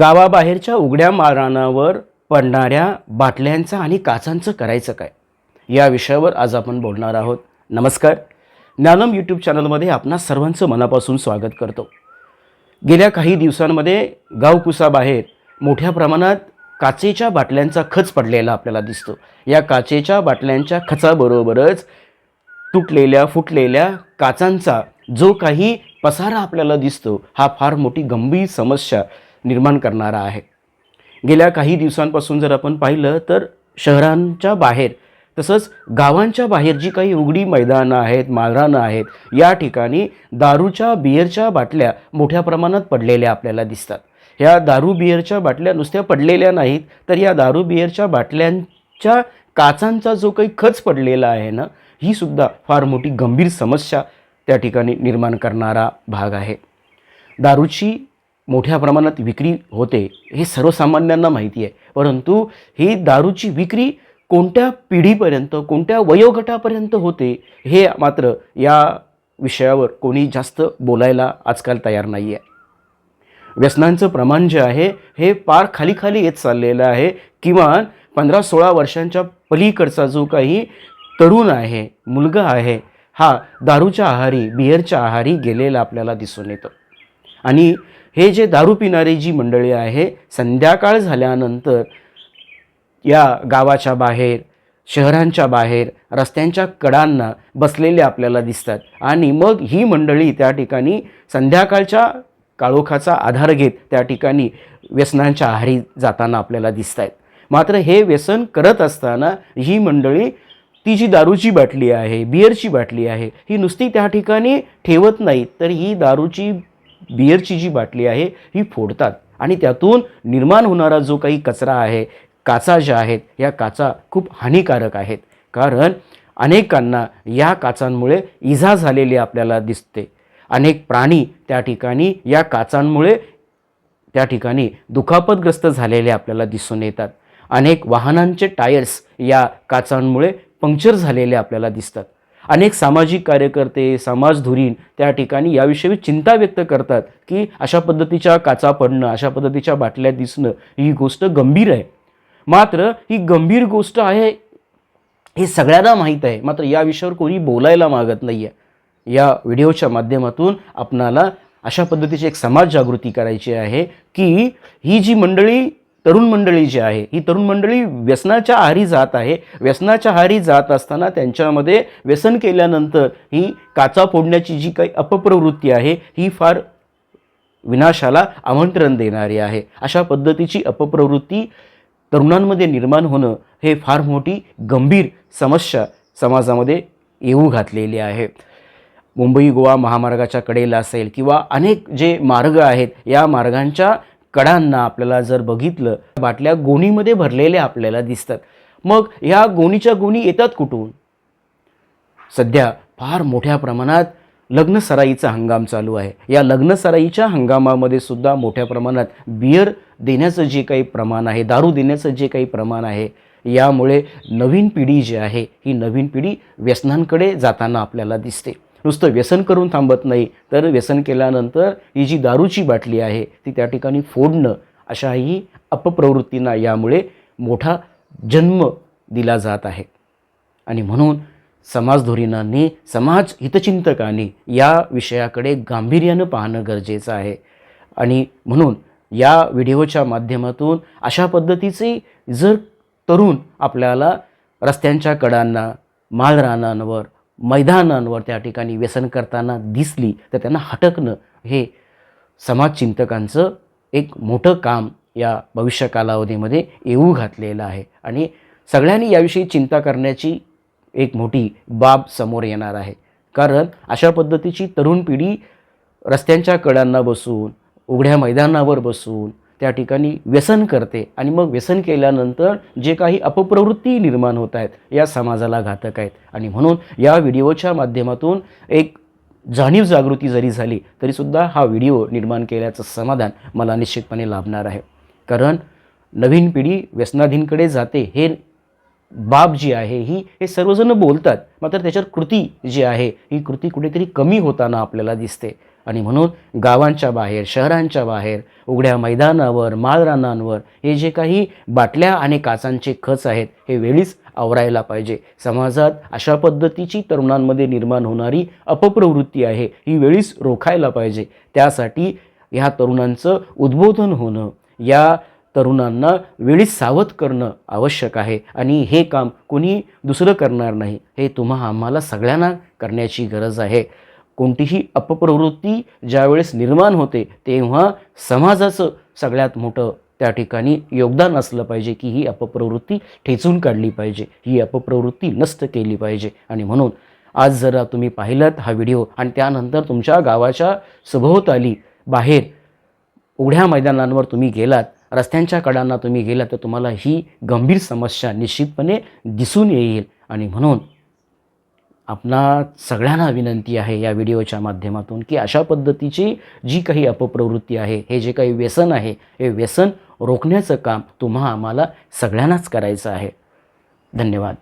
गावाबाहेरच्या उघड्या माराणावर पडणाऱ्या बाटल्यांचं आणि काचांचं करायचं काय? या विषयावर आज आपण बोलणार आहोत. नमस्कार. ज्ञानम यूट्यूब चॅनलमध्ये आपणा सर्वांचं मनापासून स्वागत करतो. गेल्या काही दिवसांमध्ये गावकुसाबाहेर मोठ्या प्रमाणात काचेच्या बाटल्यांचा खच पडलेला आपल्याला दिसतो. या काचेच्या बाटल्यांच्या खचाबरोबरच तुटलेल्या फुटलेल्या काचांचा जो काही पसारा आपल्याला दिसतो हा फार मोठी गंभीर समस्या निर्माण करणारा आहे. गेल्या काही दिवसांपासून जर आपण पाहिलं तर शहरांच्या बाहेर तसंच गावांच्या बाहेर जी काही उघडी मैदानं आहेत माळरानं आहेत या ठिकाणी दारूच्या बिअरच्या बाटल्या मोठ्या प्रमाणात पडलेल्या आपल्याला दिसतात. ह्या दारू बिअरच्या बाटल्या नुसत्या पडलेल्या नाहीत तर या दारू बिअरच्या बाटल्यांच्या काचांचा जो काही खच पडलेला आहे ना ही सुद्धा फार मोठी गंभीर समस्या त्या ठिकाणी निर्माण करणारा भाग आहे. दारूची मोठ्या प्रमाणात विक्री होते हे सर्वसामान्यांना माहिती आहे. परंतु ही दारूची विक्री कोणत्या पिढीपर्यंत कोणत्या वयोगटापर्यंत होते हे मात्र या विषयावर कोणी जास्त बोलायला आजकाल तयार नाही आहे व्यसनांचं प्रमाण जे आहे हे पार खाली खाली येत चाललेलं आहे. किमान पंधरा सोळा वर्षांच्या पलीकडचा जो काही तरुण आहे मुलगा आहे हा दारूच्या आहारी बिअरच्या आहारी गेलेला आपल्याला दिसून येतं. आणि हे जे दारू पिणारी जी मंडळी आहे संध्याकाळ झाल्यानंतर या गावाच्या बाहेर शहरांच्या बाहेर रस्त्यांच्या कडांना बसलेले आपल्याला दिसतात. आणि मग ही मंडळी त्या ठिकाणी संध्याकाळच्या काळोखाचा आधार घेत त्या ठिकाणी व्यसनांच्या आहारी जाताना आपल्याला दिसत आहेत मात्र हे व्यसन करत असताना ही मंडळी ती जी दारूची बाटली आहे बिअरची बाटली आहे ही नुसती त्या ठिकाणी ठेवत नाहीत. तर ही दारूची बिअरची जी बाटली आहे ही फोडतात. आणि त्यातून निर्माण होणारा जो काही कचरा आहे काचा ज्या आहेत या काचा खूप हानिकारक आहेत. कारण अनेकांना या काचांमुळे इजा झालेली आपल्याला दिसते. अनेक प्राणी त्या ठिकाणी या काचांमुळे त्या ठिकाणी दुखापतग्रस्त झालेले आपल्याला दिसून येतात. अनेक वाहनांचे टायर्स या काचांमुळे पंक्चर झालेले आपल्याला दिसतात. अनेक सामाजिक कार्यकर्ते समाजधुरीण त्या ठिकाणी याविषयी चिंता व्यक्त करतात की अशा पद्धतीच्या काचा पडणं अशा पद्धतीच्या बाटल्या दिसणं ही गोष्ट गंभीर आहे. मात्र ही गंभीर गोष्ट आहे हे सगळ्यांना माहीत आहे. मात्र या विषयावर कोणी बोलायला मागत नाही आहे या व्हिडिओच्या माध्यमातून आपणाला अशा पद्धतीची एक समाज जागृती करायची आहे की ही जी मंडळी तरुण मंडळी जी आहे ही तरुण मंडळी व्यसनाच्या आहारी जात आहे. व्यसनाच्या आहारी जात असताना त्यांच्यामध्ये व्यसन केल्यानंतर ही काचा फोडण्याची जी काही अपप्रवृत्ती आहे ही फार विनाशाला आमंत्रण देणारी आहे. अशा पद्धतीची अपप्रवृत्ती तरुणांमध्ये निर्माण होणं हे फार मोठी गंभीर समस्या समाजामध्ये येऊ घातलेली आहे. मुंबई गोवा महामार्गाच्या कडेला असेल किंवा अनेक जे मार्ग आहेत या मार्गांच्या कडांना आपल्याला जर बघितलं बाटल्या गोणीमध्ये भरलेल्या आपल्याला दिसतात. मग ह्या गोणीच्या गोणी येतात कुठून? सध्या फार मोठ्या प्रमाणात लग्न सराईचा हंगाम चालू आहे. या लग्न सराईच्या हंगामामध्ये सुद्धा मोठ्या प्रमाणात बियर देण्याचं जे काही प्रमाण आहे दारू देण्याचं जे काही प्रमाण आहे यामुळे नवीन पिढी जी आहे ही नवीन पिढी व्यसनांकडे जाताना आपल्याला दिसते. नुसतं व्यसन करून थांबत नाही. तर व्यसन केल्यानंतर ही जी दारूची बाटली आहे ती त्या ठिकाणी फोडणं अशाही अपप्रवृत्तींना यामुळे मोठा जन्म दिला जात आहे. आणि म्हणून समाजधोरणांनी समाज हितचिंतकांनी या विषयाकडे गांभीर्यानं पाहणं गरजेचं आहे. आणि म्हणून या व्हिडिओच्या माध्यमातून अशा पद्धतीचे जर तरुण आपल्याला रस्त्यांच्या कडांना मालरानांवर मैदानांवर त्या ठिकाणी व्यसन करताना दिसली तर त्यांना हटकणं हे समाजचिंतकांचं एक मोठं काम या भविष्य कालावधीमध्ये येऊ घातलेलं आहे. आणि सगळ्यांनी याविषयी चिंता करण्याची एक मोठी बाब समोर येणार आहे. कारण अशा पद्धतीची तरुण पिढी रस्त्यांच्या कडांना बसून उघड्या मैदानावर बसून त्या ठिकाणी व्यसन करते आणि मग व्यसन केल्यानंतर जे काही अपप्रवृत्ती निर्माण होत आहेत या समाजाला घातक आहेत. आणि म्हणून या व्हिडिओच्या माध्यमातून एक जाणीव जागृती जरी झाली तरीसुद्धा हा व्हिडिओ निर्माण केल्याचं समाधान मला निश्चितपणे लाभणार आहे. कारण नवीन पिढी व्यसनाधीनकडे जाते हे बाब जी आहे ही हे सर्वजण बोलतात मात्र त्याच्यावर कृती जी आहे ही कृती कुठेतरी कमी होताना आपल्याला दिसते. आणि म्हणून गावांच्या बाहेर शहरांच्या बाहेर उघड्या मैदानावर माळरानांवर हे जे काही बाटल्या आणि काचांचे खच आहेत हे वेळीच आवरायला पाहिजे. समाजात अशा पद्धतीची तरुणांमध्ये निर्माण होणारी अपप्रवृत्ती आहे ही वेळीच रोखायला पाहिजे. त्यासाठी ह्या तरुणांचं उद्बोधन होणं या तरुणांना वेळीच सावध करणं आवश्यक आहे. आणि हे काम कोणी दुसरं करणार नाही हे तुम्हा आम्हाला सगळ्यांना करण्याची गरज आहे. कोणतीही अपप्रवृत्ती ज्यावेळेस निर्माण होते तेव्हा समाजाचं सगळ्यात मोठं त्या ठिकाणी योगदान असलं पाहिजे की ही अपप्रवृत्ती ठेचून काढली पाहिजे ही अपप्रवृत्ती नष्ट केली पाहिजे. आणि म्हणून आज जरा तुम्ही पाहिलात हा व्हिडिओ आणि त्यानंतर तुमच्या गावाच्या सभोवताली बाहेर उघड्या मैदानांवर तुम्ही गेलात रस्त्यांच्या कडांना तुम्ही गेलात तर तुम्हाला ही गंभीर समस्या निश्चितपणे दिसून येईल. आणि म्हणून आपणा सगळ्यांना विनंती आहे या व्हिडिओच्या माध्यमातून की अशा पद्धतीची जी काही अपप्रवृत्ती आहे हे जे काही व्यसन आहे हे व्यसन रोखण्याचं काम तुम्हा आम्हाला सगळ्यांनाच करायचं आहे. धन्यवाद.